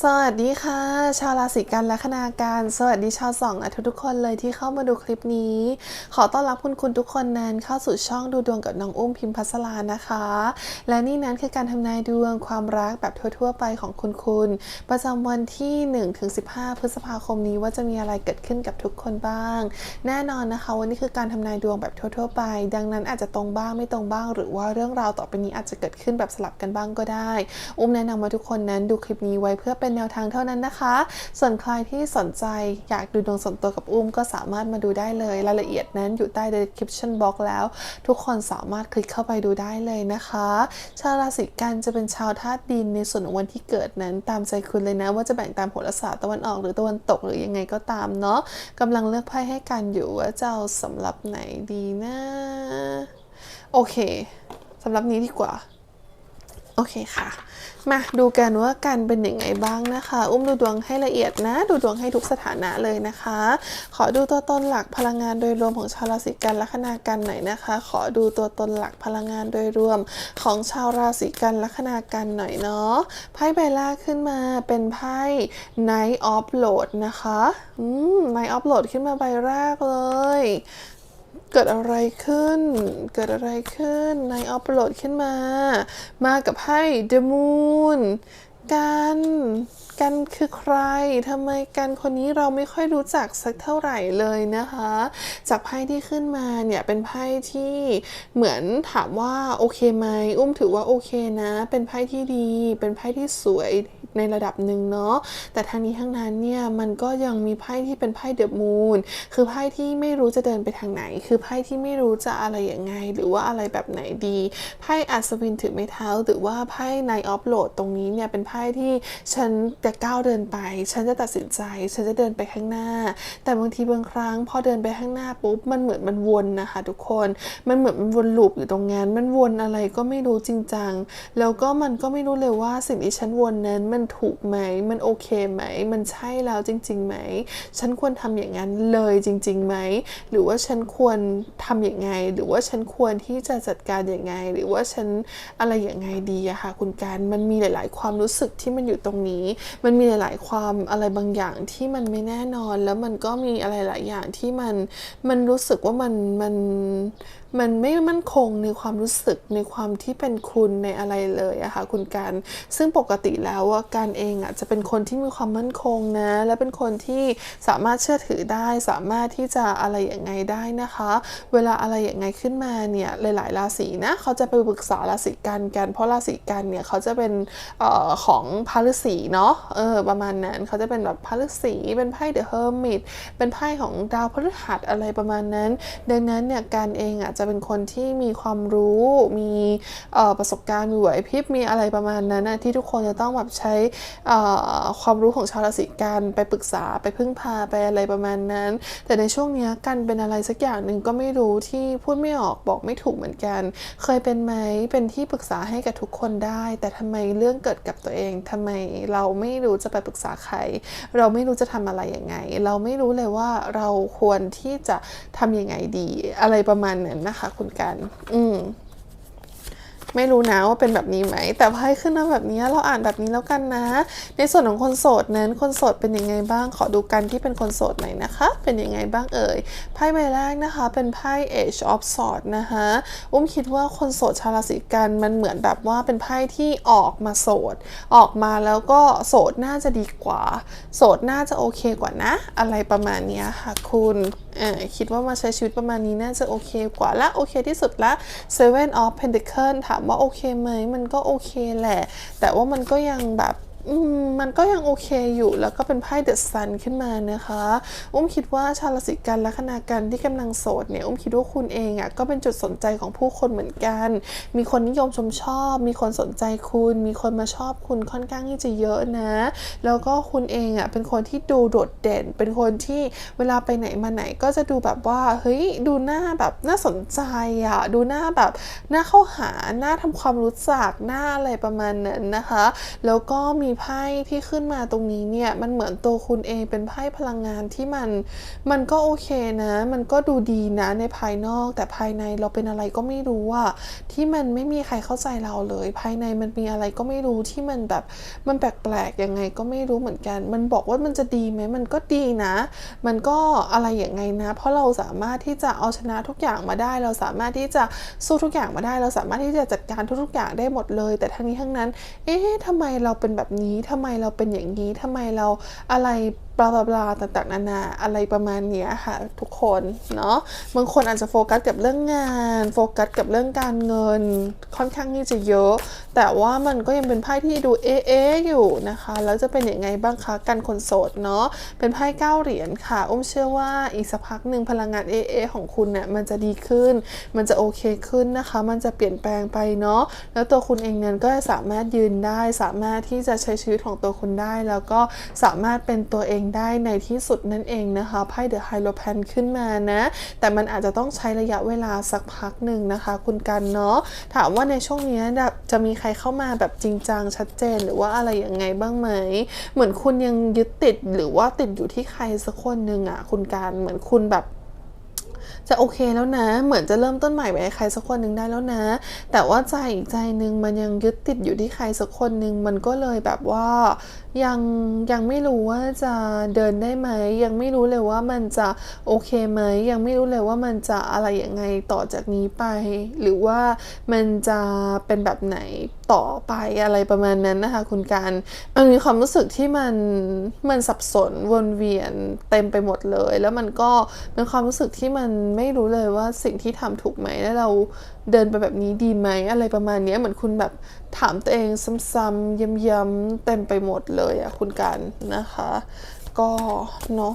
สวัสดีค่ะ ชาวราศีกันและคณาการ สวัสดีชาวสองและทุกคนเลยที่เข้ามาดูคลิปนี้ ขอต้อนรับคุณคุณทุกคนนั้นเข้าสู่ช่องดูดวงกับน้องอุ้มพิมพัสลานะคะ และนี่นั้นคือการทำนายดวงความรักแบบทั่ว ๆ ไปของคุณคุณประจำวันที่1-15พฤษภาคมนี้ว่าจะมีอะไรเกิดขึ้นกับทุกคนบ้าง แน่นอนนะคะวันนี้คือการทำนายดวงแบบทั่ว ๆ ไป ดังนั้นอาจจะตรงบ้างไม่ตรงบ้าง หรือว่าเรื่องราวต่อไปนี้อาจจะเกิดขึ้นแบบสลับกันบ้างก็ได้ อุ้มแนะนำว่าทุกคนนั้นดูคลิปนี้ไว้เพื่อเป็นแนวทางเท่านั้นนะคะ ส่วนใครที่สนใจอยากดูดวงส่วนตัวกับอุ้มก็สามารถมาดูได้เลย รายละเอียดนั้นอยู่ใต้ description box แล้ว ทุกคนสามารถคลิกเข้าไปดูได้เลยนะคะ ชาวราศีกันจะเป็นชาวธาตุดินในส่วนของวันที่เกิดนั้นตามใจคุณเลยนะ ว่าจะแบ่งตามโหราศาสตร์ตะวันออกหรือตะวันตกหรือยังไงก็ตามเนาะกำลังเลือกไพ่ให้กันอยู่ว่าจะเอาสำหรับไหนดีนะ โอเคสำหรับนี้ดีกว่า อเคค่ะ มาดูกันว่ากันเป็นยังไงบ้างนะคะ อุ้มดูดวงให้ละเอียดนะ ดูดวงให้ทุกสถานะเลยนะคะ ขอดูตัวตนหลักพลังงานโดยรวมของชาวราศีกันลัคนากันหน่อยนะคะ ขอดูตัวตนหลักพลังงานโดยรวมของชาวราศีกันลัคนากันหน่อยเนาะ ไพ่ใบแรกขึ้นมาเป็นไพ่ Night of Load นะคะ อืม Night of Load ขึ้นมาใบแรกเลย เกิดอะไรขึ้น เกิดอะไรขึ้นในอัปโหลดขึ้นมา มากับไพ่ The Moon กัน กันคือใครทำไมกันคนนี้เราไม่ค่อยรู้จักสักเท่าไหร่เลยนะคะ จากไพ่ที่ขึ้นมาเนี่ยเป็นไพ่ที่เหมือนถามว่าโอเคไหม อุ้มถือว่าโอเคนะ เป็นไพ่ที่ดี เป็นไพ่ที่สวย ในระดับหนึ่งเนาะแต่ทางนี้ทั้งนั้นเนี่ยมันก็ยังมีไพ่ที่เป็นไพ่เดอะมูนคือไพ่ที่ไม่รู้จะเดินไปทางไหน คือไพ่ที่ไม่รู้จะอะไรยังไง หรือว่าอะไรแบบไหนดีไพ่อัศวินถือไม้เท้า หรือว่าไพ่ในออฟโหลดตรงนี้เนี่ยเป็นไพ่ที่ฉันจะก้าวเดินไป ฉันจะตัดสินใจ ฉันจะเดินไปข้างหน้า แต่บางทีบางครั้งพอเดินไปข้างหน้าปุ๊บมันเหมือนมันวนนะคะ ทุกคนมันเหมือนมันวนลูปอยู่ตรงนั้นมันวนอะไรก็ไม่รู้จริงจังแล้วก็มันก็ไม่รู้เลยว่าสิ่งที่ฉันวนนั้นมันถูกไหม มันโอเคไหม มันใช่แล้วจริงๆไหม ฉันควรทำอย่างนั้นเลยจริงๆไหม หรือว่าฉันควรทำอย่างไง หรือว่าฉันควรที่จะจัดการอย่างไง หรือว่าฉันอะไรอย่างไงดีอะค่ะคุณการ มันมีหลาย ๆ ความรู้สึกที่มันอยู่ตรงนี้ มันมีหลาย ๆ ความอะไรบางอย่างที่มันไม่แน่นอน แล้วมันก็มีอะไรหลายอย่างที่มัน มันรู้สึกว่ามัน มัน มันไม่มั่นคงในความรู้สึกในความที่เป็นคุณในอะไรเลยอะค่ะคุณการซึ่งปกติแล้วว่าการเองอะจะเป็นคนที่มีความมั่นคงนะ และเป็นคนที่สามารถเชื่อถือได้ สามารถที่จะอะไรอย่างไงได้นะคะ เวลาอะไรอย่างไงขึ้นมาเนี่ยหลายๆราศีนะเขาจะไปปรึกษาราศีกันกัน เพราะราศีกันเนี่ยเขาจะเป็นออของพาฤษีเนาะเออประมาณนั้นเขาจะเป็นแบบพาฤษีเป็นไพ่เดอะเฮอร์มิตเป็นไพ่ของดาวพฤหัสอะไรประมาณนั้น ดังนั้นเนี่ยการเองอะจะจะเป็นคนที่มีความรู้ มีประสบการณ์มีไหวพริบมีอะไรประมาณนั้นนะที่ทุกคนจะต้องแบบใช้ความรู้ของชาวราศีกันไปปรึกษาไปพึ่งพาไปอะไรประมาณนั้น แต่ในช่วงเนี้ยกันเป็นอะไรสักอย่างหนึ่งก็ไม่รู้ที่พูดไม่ออกบอกไม่ถูกเหมือนกัน เคยเป็นไหมเป็นที่ปรึกษาให้กับทุกคนได้ แต่ทำไมเรื่องเกิดกับตัวเองทำไมเราไม่รู้จะไปปรึกษาใคร เราไม่รู้จะทำอะไรยังไง เราไม่รู้เลยว่าเราควรที่จะทำยังไงดี อะไรประมาณนั้นนะคะ คุณกัน อืม ไม่รู้นะว่าเป็นแบบนี้ไหม แต่ไพ่ขึ้นมาแบบนี้เราอ่านแบบนี้แล้วกันนะ ในส่วนของคนโสดนั้น คนโสดเป็นยังไงบ้าง ขอดูกันที่เป็นคนโสดหน่อยนะคะ เป็นยังไงบ้างเอ่ย ไพ่ใบแรกนะคะ เป็นไพ่ Age of Swords นะคะ อุ้มคิดว่าคนโสดชาวราศีกันมันเหมือนแบบว่าเป็นไพ่ที่ออกมาโสด ออกมาแล้วก็โสดน่าจะดีกว่า โสดน่าจะโอเคกว่านะ อะไรประมาณนี้ค่ะคุณคิดว่ามาใช้ชีวิตประมาณนี้น่าจะโอเคกว่าและโอเคที่สุดละ Seven of Pentacles ถามว่าโอเคไหม มันก็โอเคแหละ แต่ว่ามันก็ยังแบบ มันก็ยังโอเคอยู่แล้วก็เป็นไพ่เดอะซันขึ้นมานะคะ อุ้มคิดว่าชาวราศีกันและคณากันที่กำลังโสดเนี่ย อุ้มคิดว่าคุณเองอะ่ะก็เป็นจุดสนใจของผู้คนเหมือนกัน มีคนนิยมชมชอบ มีคนสนใจคุณ มีคนมาชอบคุณค่อนข้างที่จะเยอะนะ แล้วก็คุณเองอะ่ะเป็นคนที่ดูโดดเด่น เป็นคนที่เวลาไปไหนมาไหนก็จะดูแบบว่าเฮ้ยดูหน้าแบบน่าสนใจอะ่ะดูหน้าแบบหน้าเข้าหาหน้าทำความรู้จักหน้าอะไรประมาณนั้นนะคะ แล้วก็มีไพ่ที่ขึ้นมาตรงนี้เนี่ยมันเหมือนตัวคุณเองเป็นไพ่พลังงานที่มันมันก็โอเคนะ มันก็ดูดีนะในภายนอก แต่ภายในเราเป็นอะไรก็ไม่รู้อะที่มันไม่มีใครเข้าใจเราเลย ภายในมันมีอะไรก็ไม่รู้ที่มันแบบมันแปลกๆยังไงก็ไม่รู้เหมือนกัน มันบอกว่ามันจะดีไหมมันก็ดีนะ มันก็อะไรอย่างไงนะ เพราะเราสามารถที่จะเอาชนะทุกอย่างมาได้ เราสามารถที่จะสู้ทุกอย่างมาได้ เราสามารถที่จะจัดการทุกๆอย่างได้หมดเลย แต่ทั้งนี้ทั้งนั้น เอ๊ะทำไมเราเป็นแบบนี้ทำไมเราเป็นอย่างนี้ทำไมเราอะไรบลาบลาบลาต่างๆ นานาอะไรประมาณนี้ค่ะทุกคนเนาะบางคนอาจจะโฟกัสกับเรื่องงาน โฟกัสกับเรื่องการเงิน ค่อนข้างที่จะเยอะ แต่ว่ามันก็ยังเป็นไพ่ที่ดูเอ๊ะอยู่นะคะ แล้วจะเป็นยังไงบ้างคะกันคนโสดเนาะเป็นไพ่เก้าเหรียญค่ะอุ้มเชื่อว่าอีกสักพักหนึ่งพลังงานเอ๊ะของคุณเนี่ยมันจะดีขึ้น มันจะโอเคขึ้นนะคะ มันจะเปลี่ยนแปลงไปเนาะแล้วตัวคุณเองนั้นก็จะสามารถยืนได้ สามารถที่จะใช้ชีวิตของตัวคุณได้ แล้วก็สามารถเป็นตัวเองได้ในที่สุดนั่นเองนะคะไพ่เดอะไฮโลแพนขึ้นมานะ แต่มันอาจจะต้องใช้ระยะเวลาสักพักหนึ่งนะคะ คุณกันเนาะถามว่าในช่วงนี้จะมีใครเข้ามาแบบจริงจังชัดเจนหรือว่าอะไรยังไงบ้างไหม เหมือนคุณยังยึดติดหรือว่าติดอยู่ที่ใครสักคนหนึ่งอะคุณการเหมือนคุณแบบจะโอเคแล้วนะ เหมือนจะเริ่มต้นใหม่ไปใครสักคนหนึ่งได้แล้วนะ แต่ว่าใจอีกใจหนึ่งมันยังยึดติดอยู่ที่ใครสักคนหนึ่งมันก็เลยแบบว่า ยังยังไม่รู้ว่าจะเดินได้ไหม ยังไม่รู้เลยว่ามันจะโอเคไหม ยังไม่รู้เลยว่ามันจะอะไรยังไงต่อจากนี้ไป หรือว่ามันจะเป็นแบบไหนต่อไปอะไรประมาณนั้นนะคะคุณการมันมีความรู้สึกที่มันมันสับสนวนเวียนเต็มไปหมดเลย แล้วมันก็เป็นความรู้สึกที่มันไม่รู้เลยว่าสิ่งที่ทำถูกไหมแล้วเราเดินไปแบบนี้ดีไหมอะไรประมาณนี้เหมือนคุณแบบถามตัวเองซ้ำๆย้ำๆเต็มไปหมดเลยอะคุณการนะคะ ก็เนาะ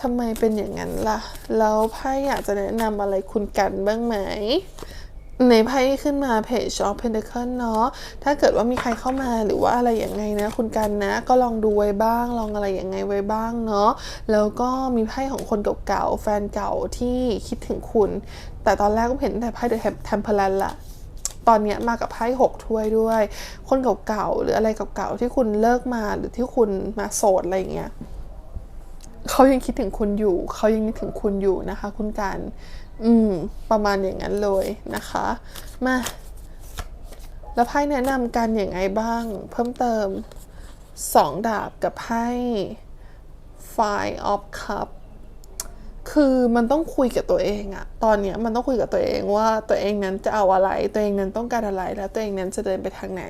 ทำไมเป็นอย่างนั้นล่ะ แล้วไพ่อยากจะแนะนำอะไรคุณกันบ้างไหม ในไพ่ขึ้นมาเพจ of Pentacle เนาะ ถ้าเกิดว่ามีใครเข้ามาหรือว่าอะไรอย่างไงนะ คุณกันนะ ก็ลองดูไว้บ้าง ลองอะไรอย่างไงไว้บ้างเนาะ แล้วก็มีไพ่ของคนเก่าๆ แฟนเก่าที่คิดถึงคุณ แต่ตอนแรกก็เห็นแต่ไพ่ The Temperance ละตอนเนี้ยมากับไพ่หกถ้วยด้วย คนเก่าๆหรืออะไรเก่าๆที่คุณเลิกมาหรือที่คุณมาโสดอะไรเงี้ยเขายังคิดถึงคุณอยู่ เขายังนึกถึงคุณอยู่นะคะ คุณการ อืม ประมาณอย่างนั้นเลยนะคะ มา แล้วไพ่แนะนำกันอย่างไรบ้าง เพิ่มเติมสองดาบกับไพ่ Five of Cup คือมันต้องคุยกับตัวเองอะตอนเนี้ยมันต้องคุยกับตัวเองว่าตัวเองนั้นจะเอาอะไร ตัวเองนั้นต้องการอะไร แล้วตัวเองนั้นจะเดินไปทางไหน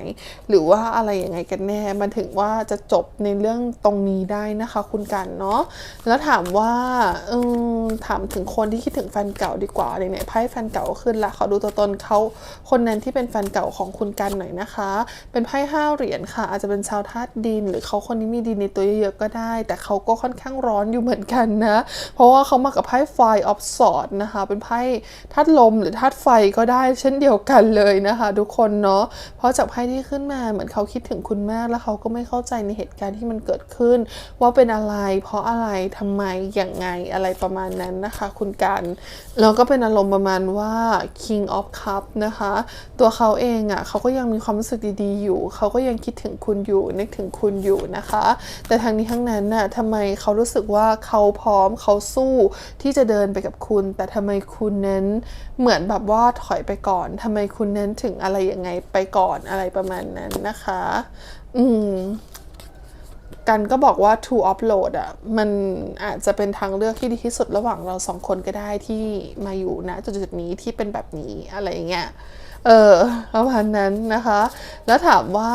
หรือว่าอะไรยังไงกันแน่ มันถึงว่าจะจบในเรื่องตรงนี้ได้นะคะ คุณกันเนาะ แล้วถามว่าเออถามถึงคนที่คิดถึงแฟนเก่าดีกว่าเนี่ยเนี่ยไพ่แฟนเก่าขึ้นละขอดูตัวตนเขาคนนั้นที่เป็นแฟนเก่าของคุณกันหน่อยนะคะ เป็นไพ่ห้าเหรียญค่ะ อาจจะเป็นชาวธาตุดิน หรือเขาคนนี้มีดินในตัวเยอะๆก็ได้ แต่เขาก็ค่อนข้างร้อนอยู่เหมือนกันนะ เพราะว่าเขามากับไพ่ Five of Swords นะคะ เป็นไพ่ธาตุลมหรือธาตุไฟก็ได้เช่นเดียวกันเลยนะคะทุกคนเนาะเพราะจากไพ่ที่ขึ้นมาเหมือนเขาคิดถึงคุณมาก แล้วเขาก็ไม่เข้าใจในเหตุการณ์ที่มันเกิดขึ้น ว่าเป็นอะไร เพราะอะไรทำไมอย่างไงอะไรประมาณนั้นนะคะ คุณกันแล้วก็เป็นอารมณ์ประมาณว่า King of Cup นะคะ ตัวเขาเองอะ่ะเขาก็ยังมีความรู้สึกดีๆ อยู่ เขาก็ยังคิดถึงคุณอยู่นึกถึงคุณอยู่นะคะ แต่ทางนี้ทั้งนั้นน่ะทำไมเขารู้สึกว่าเขาพร้อมเขาสู้ที่จะเดินไปกับคุณ แต่ทำไมคุณเน้นเหมือนแบบว่าถอยไปก่อนทำไมคุณเน้นถึงอะไรยังไงไปก่อนอะไรประมาณนั้นนะคะ อืมกันก็บอกว่า to upload อะมันอาจจะเป็นทางเลือกที่ดีที่สุดระหว่างเราสองคนก็ได้ที่มาอยู่ณจุดๆนี้ที่เป็นแบบนี้อะไรอย่างเงี้ยเออประมาณนั้นนะคะ แล้วถามว่า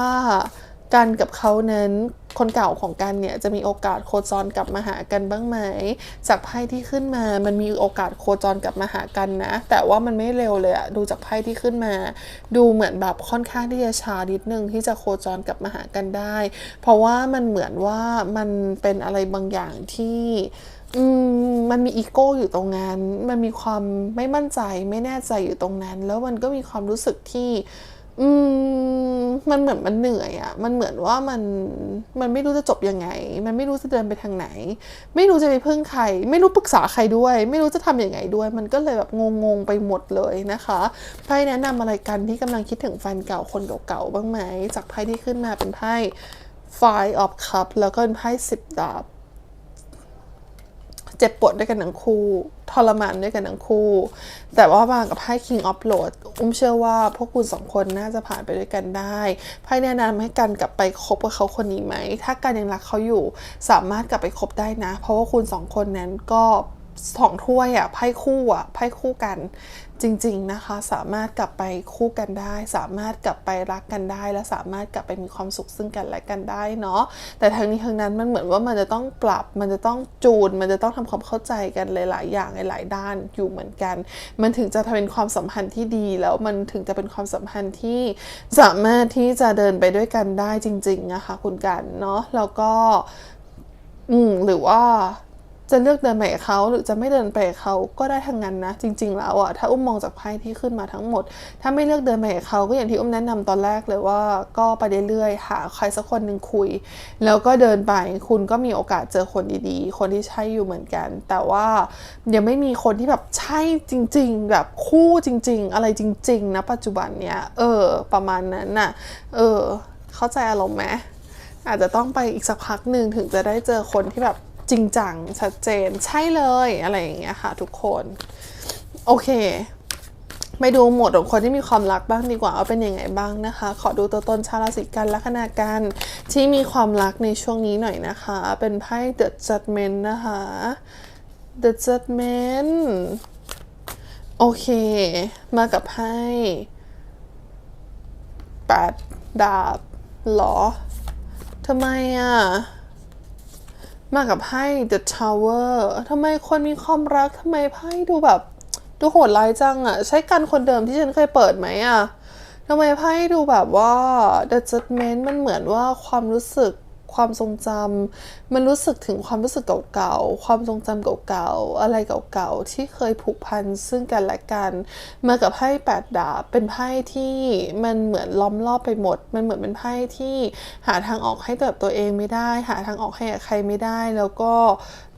กันกับเขานั้นคนเก่าของกันเนี่ยจะมีโอกาสโคจรกลับมาหากันบ้างไหม จากไพ่ที่ขึ้นมามันมีโอกาสโคจรกลับมาหากันนะ แต่ว่ามันไม่เร็วเลยอะดูจากไพ่ที่ขึ้นมา ดูเหมือนแบบค่อนข้างที่จะช้านิดนึงที่จะโคจรกลับมาหากันได้ เพราะว่ามันเหมือนว่ามันเป็นอะไรบางอย่างที่มมันมีอีโก้อยู่ตรงนั้น มันมีความไม่มั่นใจไม่แน่ใจอยู่ตรงนั้น แล้วมันก็มีความรู้สึกที่ อืมมันเหมือนมันเหนื่อยอะ่ะ มันเหมือนว่ามันมันไม่รู้จะจบยังไง มันไม่รู้จะเดินไปทางไหน ไม่รู้จะไปพึ่งใคร ไม่รู้ปรึกษาใครด้วย ไม่รู้จะทำยังไงด้วย มันก็เลยแบบงงๆไปหมดเลยนะคะไพ่แนะนำอะไรกันที่กำลังคิดถึงแฟนเก่าคนเก่าๆบ้างไหมจากไพ่ที่ขึ้นมาเป็นไพ่ Five of Cup แล้วก็เป็นไพ่สิบดาบ เจ็บปวดด้วยกันทั้งคู่ทรมานด้วยกันทั้งคู่ แต่ว่าบางกับไพ่ King of l o a d อุ้มเชื่อว่าพวกคุณสองคนน่าจะผ่านไปด้วยกันได้ไพ่แนะนำให้กันกลับไปคบกับเขาคนนี้ไหม ถ้ากันยังรักเขาอยู่ สามารถกลับไปคบได้นะ เพราะว่าคุณสองคนนั้นก็ สองถ้วยอะไพ่คู่อะไพ่คู่กันจริง ๆนะคะ สามารถกลับไปคู่กันได้ สามารถกลับไปรักกันได้ และสามารถกลับไปมีความสุขซึ่งกันและกันได้เนาะแต่ทั้งนี้ทั้งนั้นมันเหมือนว่ามันจะต้องปรับ มันจะต้องจูน มันจะต้องทำความเข้าใจกันหลาย ๆ อย่างหลายๆด้านอยู่เหมือนกัน มันถึงจะเป็นความสัมพันธ์ที่ดี แล้วมันถึงจะเป็นความสัมพันธ์ที่สามารถที่จะเดินไปด้วยกันได้จริงๆนะคะคุณกันเนาะแล้วก็อืมหรือว่า จะเลือกเดินไปกับเขาหรือจะไม่เดินไปกับเขาก็ได้ทั้งนั้นนะ จริง ๆ แล้วอะถ้าอุ้มมองจากไพ่ที่ขึ้นมาทั้งหมด ถ้าไม่เลือกเดินไปกับเขาก็อย่างที่อุ้มแนะนำตอนแรกเลยว่าก็ไปเรื่อยๆหาใครสักคนหนึ่งคุย แล้วก็เดินไปคุณก็มีโอกาสเจอคนดีๆ คนที่ใช่อยู่เหมือนกัน แต่ว่ายังไม่มีคนที่แบบใช่จริง ๆ แบบคู่จริง ๆ อะไรจริง ๆ นะ ปัจจุบันเนี้ยเออ ประมาณนั้นน่ะเออ เข้าใจอารมณ์ไหมอาจจะต้องไปอีกสักพักหนึ่งถึงจะได้เจอคนที่แบบ จริงจังชัดเจนใช่เลยอะไรอย่างเงี้ยค่ะทุกคน โอเคไปดูหมวดของคนที่มีความรักบ้างดีกว่าว่าเป็นยังไงบ้างนะคะ ขอดูตัวตนชาวราศีกันลัคนากันที่มีความรักในช่วงนี้หน่อยนะคะ เป็นไพ่ The Judgment นะคะ The Judgment โอเค มากับไพ่แปดดาบหรอทำไมอะ มากับไพ่ The Tower ทำไมคนมีความรักทำไมไพ่ดูแบบ ดูโหดร้ายจังอะใช้กันคนเดิมที่ฉันเคยเปิดไหมอะทำไมไพ่ดูแบบว่า The Judgment มันเหมือนว่าความรู้สึก ความทรงจำมันรู้สึกถึงความรู้สึกเก่าๆ ความทรงจำเก่าๆ อะไรเก่าๆ ที่เคยผูกพันซึ่งกันและกัน มากับไพ่แปดดาบ เป็นไพ่ที่มันเหมือนล้อมรอบไปหมด มันเหมือนเป็นไพ่ที่หาทางออกให้กับตัวเองไม่ได้ หาทางออกให้กับใครไม่ได้ แล้วก็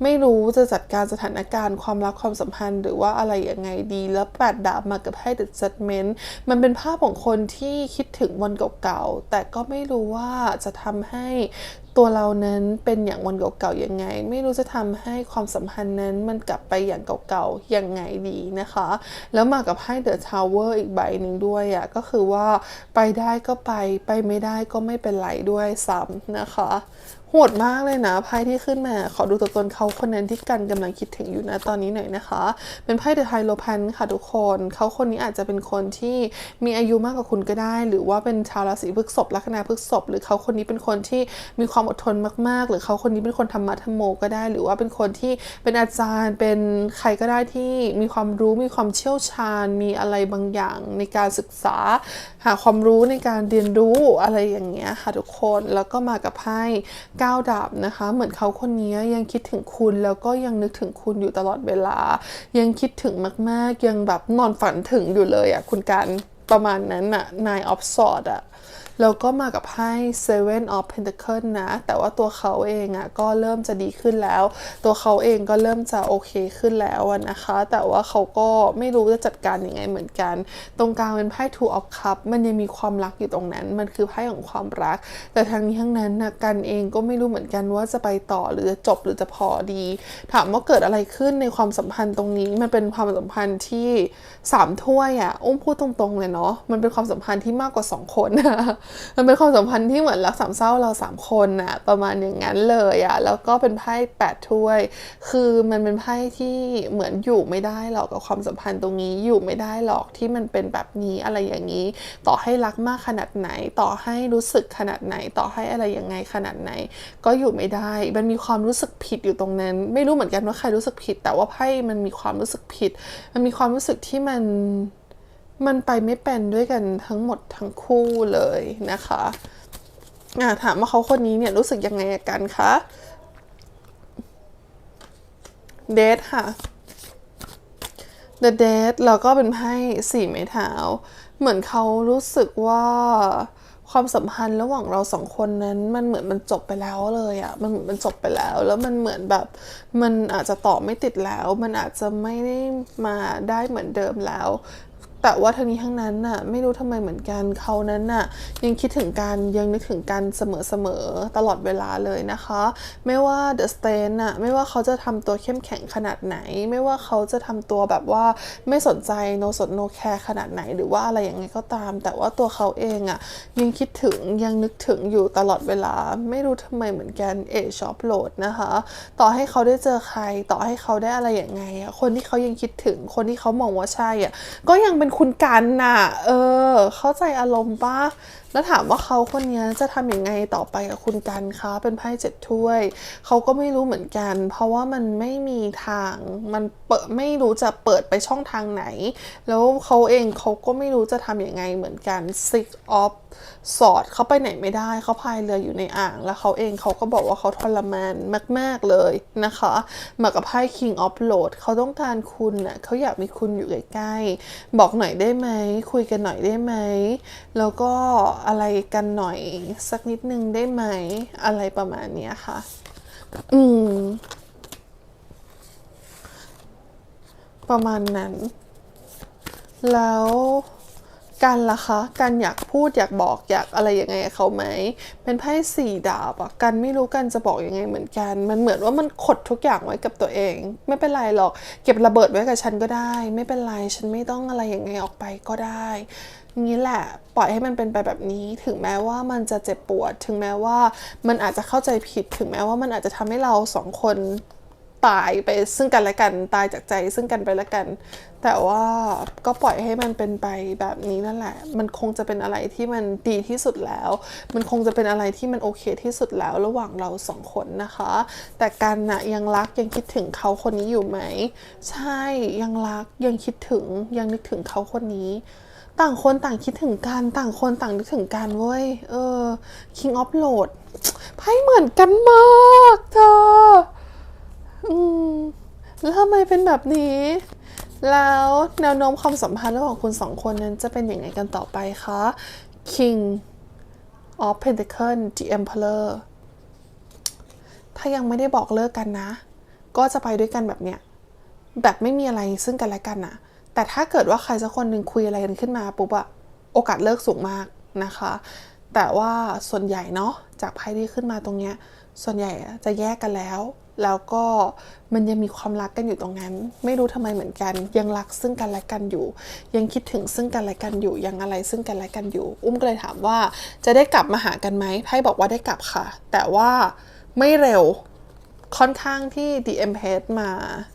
ไม่รู้จะจัดการสถานการณ์ความรักความสัมพันธ์ หรือว่าอะไรยังไงดี แล้วแปดดาบมากับไพ่ The Judgment มันเป็นภาพของคนที่คิดถึงวันเก่าๆ แต่ก็ไม่รู้ว่าจะทำให้ ตัวเรานั้นเป็นอย่างวันเก่าๆยังไง ไม่รู้จะทำให้ความสัมพันธ์นั้นมันกลับไปอย่างเก่าๆยังไงดีนะคะ แล้วมากับไพ่ The Tower อีกใบหนึ่งด้วยอะ่ะก็คือว่าไปได้ก็ไปไปไม่ได้ก็ไม่เป็นไรด้วยซ้ำนะคะ หดมากเลยนะไพ่ที่ขึ้นมา ขอดูตัวตนเขาคนนั้นที่กันกำลังคิดถึงอยู่นะตอนนี้หน่อยนะคะ เป็นไพ่เดอะไฮโลพันค่ะทุกคน เขาคนนี้อาจจะเป็นคนที่มีอายุมากกว่าคุณก็ได้ หรือว่าเป็นชาวราศีพฤษภลัคนาพฤษภหรือเขาคนนี้เป็นคนที่มีความอดทนมาก ๆ หรือเขาคนนี้เป็นคนธรรมะธรรมโมก็ได้ หรือว่าเป็นคนที่เป็นอาจารย์เป็นใครก็ได้ที่มีความรู้มีความเชี่ยวชาญ มีอะไรบางอย่างในการศึกษา หาความรู้ในการเรียนรู้อะไรอย่างเงี้ยค่ะทุกคนแล้วก็มากับไพ่ก้าวดาบนะคะ เหมือนเขาคนนี้ยังคิดถึงคุณแล้วก็ยังนึกถึงคุณอยู่ตลอดเวลา ยังคิดถึงมาก ๆ ยังแบบนอนฝันถึงอยู่เลยอะ่ะคุณการประมาณนั้นอะ Nine of Swords อะ แล้วก็มากับไพ่ Seven of Pentacles นะ แต่ว่าตัวเขาเองอะ่ะก็เริ่มจะดีขึ้นแล้ว ตัวเขาเองก็เริ่มจะโอเคขึ้นแล้วนะคะ แต่ว่าเขาก็ไม่รู้จะจัดการยังไงเหมือนกัน ตรงกลางเป็นไพ่ Two of Cups มันยังมีความรักอยู่ตรงนั้น มันคือไพ่ของความรัก แต่ทางนี้ทั้งนั้นนะกันเองก็ไม่รู้เหมือนกันว่าจะไปต่อหรือจะจบหรือจะพอดี ถามว่าเกิดอะไรขึ้นในความสัมพันธ์ตรงนี้ มันเป็นความสัมพันธ์ที่สามถ้วยอะ่ะอุ้มพูดตรงๆเลยเนาะมันเป็นความสัมพันธ์ที่มากกว่าสองคนมันเป็นความสัมพันธ์ที่เหมือนรักสามเศร้าเราสามคนน่ะประมาณอย่างนั้นเลยอะแล้วก็เป็นไพ่แปดถ้วย คือมันเป็นไพ่ที่เหมือนอยู่ไม่ได้หรอกกับความสัมพันธ์ตรงนี้อยู่ไม่ได้หรอกที่มันเป็นแบบนี้อะไรอย่างนี้ ต่อให้รักมากขนาดไหน ต่อให้รู้สึกขนาดไหน ต่อให้อะไรยังไงขนาดไหน ก็อยู่ไม่ได้ มันมีความรู้สึกผิดอยู่ตรงนั้น ไม่รู้เหมือนกันว่าใครรู้สึกผิด แต่ว่าไพ่มันมีความรู้สึกผิด มันมีความรู้สึกที่มัน มันไปไม่เป็นด้วยกันทั้งหมดทั้งคู่เลยนะคะอ่าถามว่าเขาคนนี้เนี่ยรู้สึกยังไงกันคะเดทค่ะ The Death แล้วก็เป็นไพ่สี่ไม้เท้า เหมือนเขารู้สึกว่าความสัมพันธ์ระหว่างเราสองคนนั้น มันเหมือนมันจบไปแล้วเลยอะมันเหมือนมันจบไปแล้ว แล้วมันเหมือนแบบ มันอาจจะต่อไม่ติดแล้ว มันอาจจะไม่ได้มาได้เหมือนเดิมแล้ว แต่ว่าทั้งนี้ทั้งนั้นน่ะไม่รู้ทำไมเหมือนกันเขานั้นน่ะยังคิดถึงกันยังนึกถึงกันเสมอๆตลอดเวลาเลยนะคะ ไม่ว่า The s t a n น่ะไม่ว่าเขาจะทำตัวเข้มแข็งขนาดไหน ไม่ว่าเขาจะทำตัวแบบว่าไม่สนใจ no สน no care ขนาดไหน หรือว่าอะไรอย่างไงก็ตาม แต่ว่าตัวเขาเองอะยังคิดถึงยังนึกถึงอยู่ตลอดเวลา ไม่รู้ทำไมเหมือนกันเอชอปโหลดนะคะ ต่อให้เขาได้เจอใคร ต่อให้เขาได้อะไรอย่างไงอะคนที่เขายังคิดถึงคนที่เขามองว่าใช่อะก็ยังเป็นคุณกันน่ะ เออ เข้าใจอารมณ์ปะแล้วถามว่าเขาคนนี้จะทำยังไงต่อไปกับคุณกันคะเป็นไพ่เจ็ดถ้วย เขาก็ไม่รู้เหมือนกัน เพราะว่ามันไม่มีทาง มันเปิดไม่รู้จะเปิดไปช่องทางไหน แล้วเขาเองเขาก็ไม่รู้จะทำยังไงเหมือนกัน six of สอดเขาไปไหนไม่ได้เขาพายเรืออยู่ในอ่าง แล้วเขาเองเขาก็บอกว่าเขาทรมานมาก ๆเลยนะคะมากับไพ่ King of Load เขาต้องการคุณน่ะเขาอยากมีคุณอยู่ใกล้ๆบอกหน่อยได้ไหม คุยกันหน่อยได้ไหม แล้วก็อะไรกันหน่อยสักนิดนึงได้ไหม อะไรประมาณเนี้ยค่ะ อืม ประมาณนั้น แล้ว กันล่ะคะ กันอยากพูดอยากบอกอยากอะไรยังไงเขาไหม เป็นไพ่สี่ดาบอะกันไม่รู้กันจะบอกยังไงเหมือนกัน มันเหมือนว่ามันขดทุกอย่างไว้กับตัวเอง ไม่เป็นไรหรอก เก็บระเบิดไว้กับฉันก็ได้ ไม่เป็นไรฉันไม่ต้องอะไรยังไงออกไปก็ได้นี้แหละปล่อยให้มันเป็นไปแบบนี้ถึงแม้ว่ามันจะเจ็บปวด ถึงแม้ว่ามันอาจจะเข้าใจผิด ถึงแม้ว่ามันอาจจะทำให้เราสองคน ตายไปซึ่งกันและกันตายจากใจซึ่งกันไปและกัน แต่ว่าก็ปล่อยให้มันเป็นไปแบบนี้นั่นแหละ มันคงจะเป็นอะไรที่มันดีที่สุดแล้ว มันคงจะเป็นอะไรที่มันโอเคที่สุดแล้วระหว่างเราสองคนนะคะ แต่กันนะยังรักยังคิดถึงเขาคนนี้อยู่ไหม ใช่ยังรักยังคิดถึงยังนึกถึงเขาคนนี้ต่างคนต่างคิดถึงกัน ต่างคนต่างนึกถึงกันเว้ย เออ King of Load ไพ่เหมือนกันมากเธอำไมเป็นแบบนี้ แล้วแนวโน้มความสัมพันธ์ระหว่างคุณสองคนนั้นจะเป็นอยังไงกันต่อไปคะ King of Pentacle the Emperor ถ้ายังไม่ได้บอกเลิกกันนะ ก็จะไปด้วยกันแบบเนี้ย แบบไม่มีอะไรซึ่งกันและกันอะแต่ถ้าเกิดว่าใครสักคนหนึ่งคุยอะไรกันขึ้นมาปุ๊บอะโอกาสเลิกสูงมากนะคะ แต่ว่าส่วนใหญ่เนาะจากไพ่ที่ขึ้นมาตรงเนี้ย ส่วนใหญ่จะแยกกันแล้ว แล้วก็มันยังมีความรักกันอยู่ตรงนั้น ไม่รู้ทำไมเหมือนกัน ยังรักซึ่งกันและกันอยู่ ยังคิดถึงซึ่งกันและกันอยู่ ยังอะไรซึ่งกันและกันอยู่ อุ้มก็เลยถามว่าจะได้กลับมาหากันไหมไพ่บอกว่าได้กลับค่ะ แต่ว่าไม่เร็วค่อนข้างที่ DM p a g มา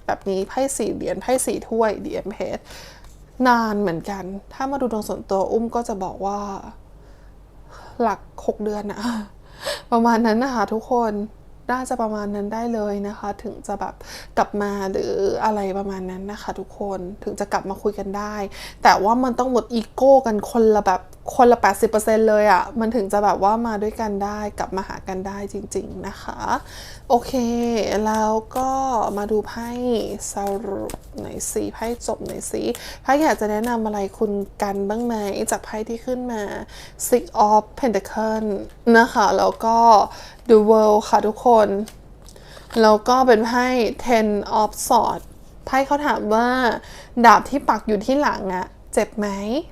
แบบนี้ไพ่สี่เหรียญไพ่สี่ถ้วย DM p a g นานเหมือนกัน ถ้ามาดูดวงส่วนตัวอุ้มก็จะบอกว่า หลักหกเดือนอะประมาณนั้นนะคะทุกคน น่าจะประมาณนั้นได้เลยนะคะ ถึงจะแบบกลับมาหรืออะไรประมาณนั้นนะคะ ทุกคนถึงจะกลับมาคุยกันได้ แต่ว่ามันต้องลดอีโก้กันคนละแบบ คนละ 80%เลยอะ่ะ มันถึงจะแบบว่ามาด้วยกันได้กลับมาหากันได้จริงๆนะคะ โอเค แล้วก็มาดูไพ่สรุปหน่อยสิไพ่จบหน่อยสิไพ่อยากจะแนะนำอะไรคุณกันบ้างไหมจากไพ่ที่ขึ้นมา Six of Pentacle นะคะ แล้วก็ The World ค่ะทุกคน แล้วก็เป็นไพ่ Ten of Swords ไพ่เขาถามว่า ดาบที่ปักอยู่ที่หลังอะ เจ็บไหม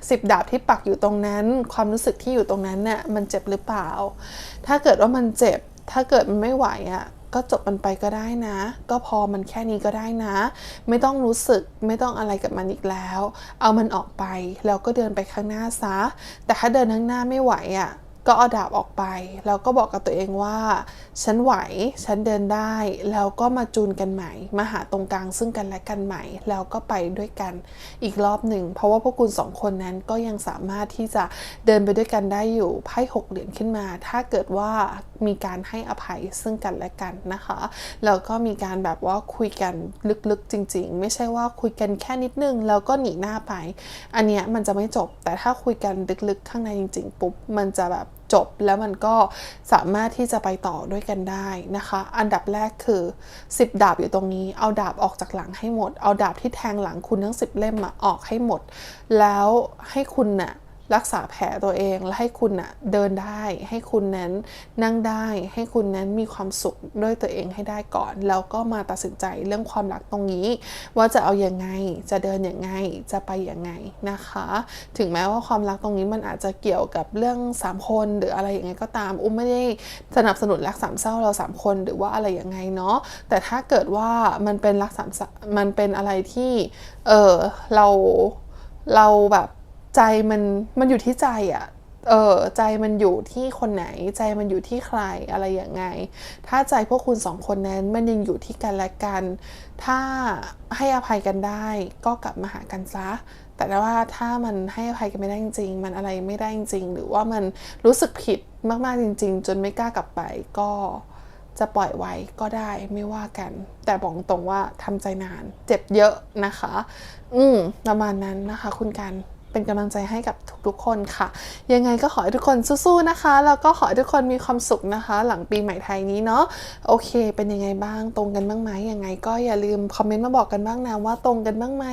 สิบดาบที่ปักอยู่ตรงนั้น ความรู้สึกที่อยู่ตรงนั้นเนี่ยมันเจ็บหรือเปล่า ถ้าเกิดว่ามันเจ็บ ถ้าเกิดมันไม่ไหวอะ่ะก็จบมันไปก็ได้นะ ก็พอมันแค่นี้ก็ได้นะ ไม่ต้องรู้สึกไม่ต้องอะไรกับมันอีกแล้ว เอามันออกไปแล้วก็เดินไปข้างหน้าซะ แต่ถ้าเดินข้างหน้าไม่ไหวอะ่ะ ก็เอาดาบออกไป แล้วก็บอกกับตัวเองว่า ฉันไหว ฉันเดินได้ แล้วก็มาจูนกันใหม่ มาหาตรงกลางซึ่งกันและกันใหม่ แล้วก็ไปด้วยกันอีกรอบหนึ่ง เพราะว่าพวกคุณสองคนนั้นก็ยังสามารถที่จะเดินไปด้วยกันได้อยู่ ไพ่หกเหรียญขึ้นมา ถ้าเกิดว่ามีการให้อภัยซึ่งกันและกันนะคะ แล้วก็มีการแบบว่าคุยกันลึกๆจริง ๆ ไม่ใช่ว่าคุยกันแค่นิดนึงแล้วก็หนีหน้าไป อันเนี้ยมันจะไม่จบ แต่ถ้าคุยกันลึกๆ ข้างในจริง ๆ ปุ๊บ มันจะแบบจบแล้วมันก็สามารถที่จะไปต่อด้วยกันได้นะคะ อันดับแรกคือ 10 ดาบอยู่ตรงนี้ เอาดาบออกจากหลังให้หมด เอาดาบที่แทงหลังคุณทั้ง 10 เล่มอะออกให้หมด แล้วให้คุณน่ะ รักษาแผลตัวเองและให้คุณน่ะเดินได้ ให้คุณนั้นนั่งได้ ให้คุณนั้นมีความสุขด้วยตัวเองให้ได้ก่อน แล้วก็มาตัดสินใจเรื่องความรักตรงนี้ ว่าจะเอาอยัางไงจะเดินอย่างไงจะไปอย่างไงนะคะ ถึงแม้ว่าความรักตรงนี้มันอาจจะเกี่ยวกับเรื่องสามคนหรืออะไรอย่างไงก็ตาม อุ้มไม่ได้สนับสนุนรักสามเศร้าเราสามคนหรือว่าอะไรอย่างไงเนาะแต่ถ้าเกิดว่ามันเป็นรักสามมันเป็นอะไรที่เออเราเราแบบ ใจมันมันอยู่ที่ใจอะเออใจมันอยู่ที่คนไหนใจมันอยู่ที่ใครอะไรอย่างไง ถ้าใจพวกคุณสองคนนั้นมันยังอยู่ที่กันและกัน ถ้าให้อภัยกันได้ ก็กลับมาหากันซะ แต่ว่าถ้ามันให้อภัยกันไม่ได้จริง มันอะไรไม่ได้จริง หรือว่ามันรู้สึกผิดมากๆจริง ๆ จนไม่กล้ากลับไปก็จะปล่อยไว้ก็ได้ไม่ว่ากัน แต่บอกตรงว่าทำใจนาน เจ็บเยอะนะคะ อืมประมาณนั้นนะคะ คุณกัน เป็นกำลังใจให้กับทุกๆคนค่ะ ยังไงก็ขอให้ทุกคนสู้ๆนะคะ แล้วก็ขอให้ทุกคนมีความสุขนะคะ หลังปีใหม่ไทยนี้เนาะโอเค เป็นยังไงบ้างตรงกันบ้างไหมยังไงก็อย่าลืมคอมเมนต์มาบอกกันบ้างนะว่าตรงกันบ้างไหม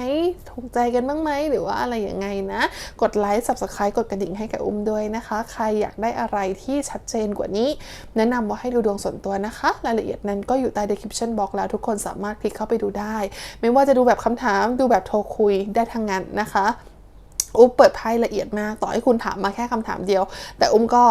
ถูกใจกันบ้างไหมหรือว่าอะไรยังไงนะ กดไลค์ subscribe กดกระดิ่งให้กับอุ้มด้วยนะคะ ใครอยากได้อะไรที่ชัดเจนกว่านี้ แนะนำว่าให้ดูดวงส่วนตัวนะคะรายละเอียดนั้นก็อยู่ใต้ description box แล้วทุกคนสามารถคลิกเข้าไปดูได้ ไม่ว่าจะดูแบบคำถามดูแบบโทรคุยได้ทั้งนั้นนะคะ อุ้มเปิดไพ่ละเอียดมาก ต่อให้คุณถามมาแค่คำถามเดียว แต่อุ้มก็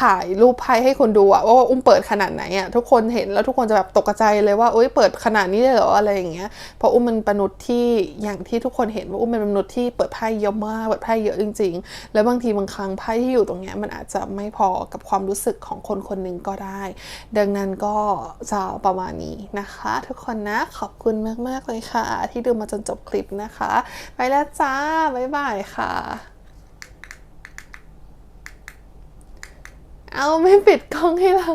ถ่ายรูปไพ่ให้คุณดูอะว่าอุ้มเปิดขนาดไหนอะทุกคนเห็นแล้วทุกคนจะแบบตกใจเลยว่าเอ้ยเปิดขนาดนี้เลยเหรออะไรอย่างเงี้ยเพราะอุ้มเป็นมนุษย์ที่อย่างที่ทุกคนเห็นว่าอุ้มเป็นมนุษย์ที่เปิดไพ่เยอะมากเปิดไพ่เยอะจริง ๆ แล้วบางทีบางครั้งไพ่ที่อยู่ตรงเนี้ยมันอาจจะไม่พอกับความรู้สึกของคนคนหนึ่งก็ได้ ดังนั้นก็จะประมาณนี้นะคะ ทุกคนนะขอบคุณมากๆเลยค่ะ ที่ดูมาจนจบคลิปนะคะ ไปแล้วจ้าบ๊ายบายค่ะค่ะ เอาไม่ปิดกล้องให้เรา